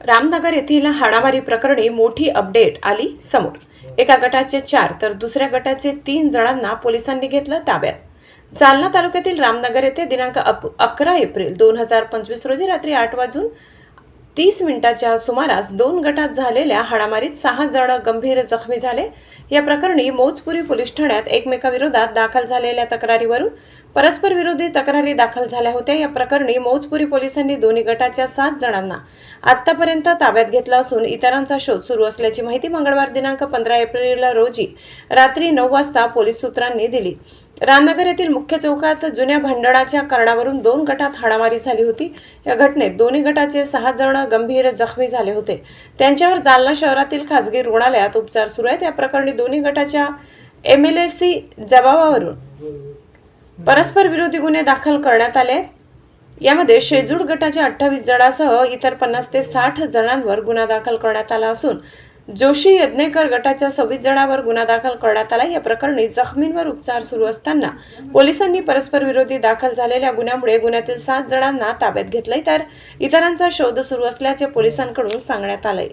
रामनगर येथील हाणामारी प्रकरणी मोठी अपडेट आली समोर. एका गटाचे चार तर दुसऱ्या गटाचे तीन जणांना पोलिसांनी घेतलं ताब्यात. जालना तालुक्यातील रामनगर येथे दिनांक अकरा एप्रिल दोन हजार पंचवीस रोजी रात्री आठ वाजून तीस मिनिटाच्या सुमारास दोन गटात झालेल्या हाणामारीत सहा जण गंभीर जखमी झाले. या प्रकरणी मौजपुरी पोलीस ठाण्यात एकमेकाविरोधात दाखल झालेल्या तक्रारीवरून परस्पर विरोधी तक्रारी दाखल झाल्या होत्या. या प्रकरणी मौजपुरी पोलिसांनी दोन्ही गटाच्या सात जणांना आतापर्यंत ताब्यात घेतला असून इतरांचा शोध सुरू असल्याची माहिती मंगळवार दिनांक पंधरा एप्रिल रोजी रात्री नऊ वाजता पोलीस सूत्रांनी दिली. रामनगर येथील मुख्य चौकात जुन्या भांडणाच्या कारणावरून दोन गटात हाणामारी झाली होती. या घटनेत दोन्ही गटाचे सहा जण गंभीर जखमी झाले होते. त्यांच्यावर जालना शहरातील खासगी रुग्णालयात उपचार सुरू आहेत. या प्रकरणी दोन्ही गटाच्या एम एल ए सी जबाबावरून परस्पर विरोधी गुन्हे दाखल करण्यात आले आहेत. यामध्ये शेजूड गटाच्या अठ्ठावीस जणांसह इतर पन्नास ते साठ जणांवर गुन्हा दाखल करण्यात आला असून जोशी यज्ञेकर गटाच्या सव्वीस जणांवर गुन्हा दाखल करण्यात आला. या प्रकरणी जखमींवर उपचार सुरू असताना पोलिसांनी परस्पर विरोधी दाखल झालेल्या गुन्ह्यामुळे गुन्ह्यातील सात जणांना ताब्यात घेतलंय. तर इतरांचा शोध सुरू असल्याचे पोलिसांकडून सांगण्यात आलंय.